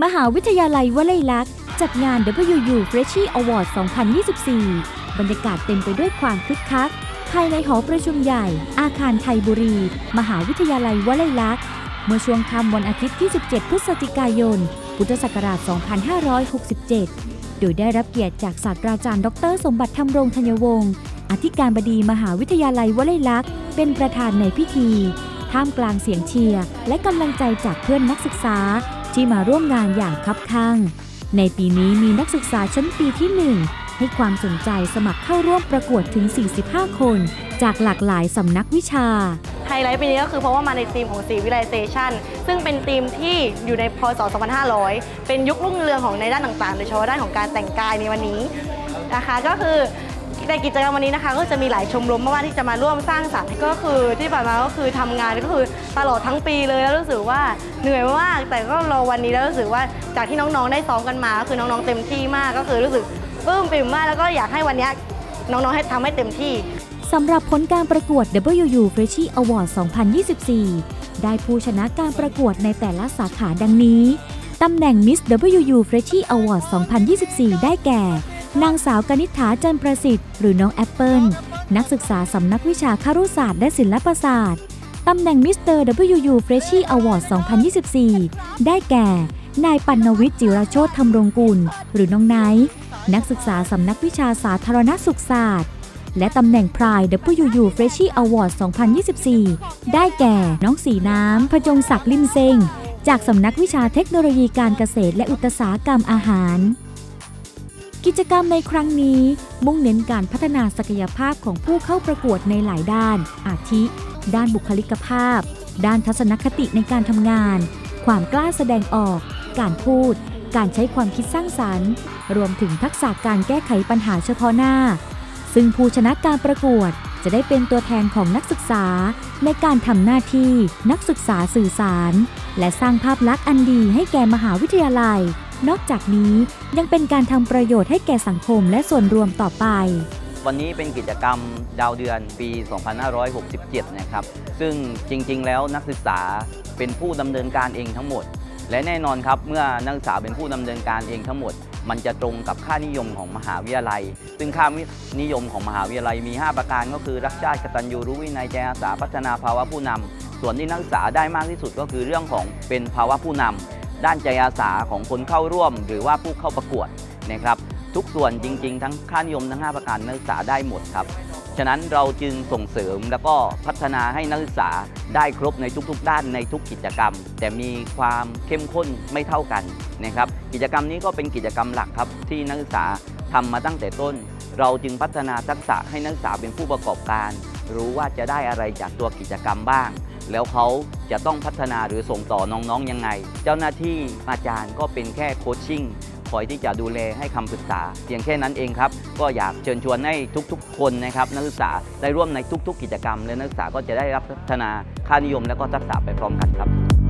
มหาวิทยาลัยวลัยลักษณ์จัดงาน WU Freshie Award 2024 บรรยากาศเต็มไปด้วยความคึกคัก ภายในหอประชุมใหญ่ อาคารไทยบุรี มหาวิทยาลัยวลัยลักษณ์ เมื่อช่วงค่ำวันอาทิตย์ที่ 17 พฤศจิกายน พุทธศักราช 2567 โดยได้รับเกียรติจากศาสตราจารย์ ดร สมบัติธรรมรงธัญวงศ์ อธิการบดีมหาวิทยาลัยวลัยลักษณ์ เป็นประธานในพิธี ท่ามกลางเสียงเชียร์และกำลังใจจากเพื่อนนักศึกษา ที่มาร่วมงานอย่างคับข้างในปีนี้มีนักศึกษาชั้นปีที่ 1 ให้ความสนใจสมัครเข้าร่วมประกวดถึง 45 คน จากหลากหลายสำนักวิชาไฮไลท์ปีนี้ก็คือเพราะว่ามาในธีมของสีวิไลเซชันซึ่งเป็นธีมที่อยู่ในพศ 2500 เป็นยุครุ่งเรืองของในด้านต่างๆ โดยเฉพาะด้านของการแต่งกายในวันนี้นะคะก็คือ ในกิจกรรมวันนี้นะคะ ก็จะมีหลายชมรมมากๆที่จะมาร่วมสร้างสรรค์ก็คือที่ผ่านมาก็คือทำงานก็คือตลอดทั้งปีเลยแล้วรู้สึกว่าเหนื่อยมาก แต่ก็รอวันนี้แล้วรู้สึกว่าจากที่น้องๆได้ซ้อมกันมาก็คือน้องๆเต็มที่มากก็คือรู้สึกปลื้มปิ่มมากแล้วก็อยากให้วันนี้น้องๆให้ทำให้เต็มที่สำหรับผลการประกวด WU Freshie Award 2024 ได้ผู้ชนะการประกวดในแต่ละสาขาดังนี้ ตำแหน่ง Miss WU Freshie Award 2024 ได้แก่ นางสาวกนิษฐาจันประสิทธิ์หรือน้องแอปเปิลนักศึกษาสำนักวิชาคารุศาสตร์และศิลปศาสตร์ ตำแหน่ง Mr. WU Freshie Award 2024 ได้แก่ นายปัณวิทย์จิรโชตธรรมรงกุล หรือน้องไนท์นักศึกษาสำนักวิชาสาธารณสุขศาสตร์ และตำแหน่ง Pride WU Freshie Award 2024 ได้แก่ น้องสีน้ำ พจงศักดิ์ลิมเซง จากสำนักวิชาเทคโนโลยีการเกษตรและอุตสาหกรรมอาหาร กิจกรรมในครั้งนี้ มุ่งเน้นการพัฒนาศักยภาพของผู้เข้าประกวดในหลายด้าน อาทิ ด้านบุคลิกภาพ ด้านทัศนคติในการทำงาน ความกล้าแสดงออก การพูด การใช้ความคิดสร้างสรรค์ รวมถึงทักษะการแก้ไขปัญหาเฉพาะหน้า ซึ่งผู้ชนะการประกวดจะได้เป็นตัวแทนของนักศึกษา ในการทำหน้าที่นักศึกษาสื่อสาร และสร้างภาพลักษณ์อันดีให้แก่มหาวิทยาลัย นอกจากนี้ยังเป็นการทำประโยชน์ให้แก่สังคมและส่วนรวมต่อไป วันนี้เป็นกิจกรรมดาวเดือนปี 2567 นะครับ ซึ่งจริงๆ แล้วนักศึกษาเป็นผู้ดำเนินการเองทั้งหมด และแน่นอนครับเมื่อนักศึกษาเป็นผู้ดำเนินการเองทั้งหมด มันจะตรงกับค่านิยมของมหาวิทยาลัย ซึ่งค่านิยมของมหาวิทยาลัยมี 5 ประการก็คือ รักชาติกตัญญูรู้วินัยใจอาสาพัฒนาภาวะผู้นำส่วนที่นักศึกษาได้มากที่สุดก็คือเรื่องของเป็นภาวะผู้นำ ด้านใจอาสาของคนเข้าร่วม หรือว่าผู้เข้าประกวดนะครับ ทุกส่วนจริง ๆ ทั้งค่านิยมทั้ง 5 ประการนักศึกษาได้หมดครับ ฉะนั้นเราจึงส่งเสริมแล้วก็พัฒนาให้นักศึกษาได้ครบในทุกๆ ด้านในทุกกิจกรรม แต่มีความเข้มข้นไม่เท่ากันนะครับ กิจกรรมนี้ก็เป็นกิจกรรมหลักครับ ที่นักศึกษาทำมาตั้งแต่ต้น เราจึงพัฒนาทักษะให้นักศึกษาเป็นผู้ประกอบการ รู้ว่าจะได้อะไรจากตัวกิจกรรมบ้าง แล้วเขาจะต้องพัฒนาหรือส่งต่อน้องๆยังไง เจ้าหน้าที่อาจารย์ก็เป็นแค่โคชชิ่งคอยที่จะดูแลให้คำปรึกษาเพียงแค่นั้นเองครับ ก็อยากเชิญชวนให้ทุกๆ คนนะครับนักศึกษาได้ร่วมในทุก ๆ กิจกรรม และนักศึกษาก็จะได้รับพัฒนาค่านิยมและก็ทักษะไปพร้อมกันครับ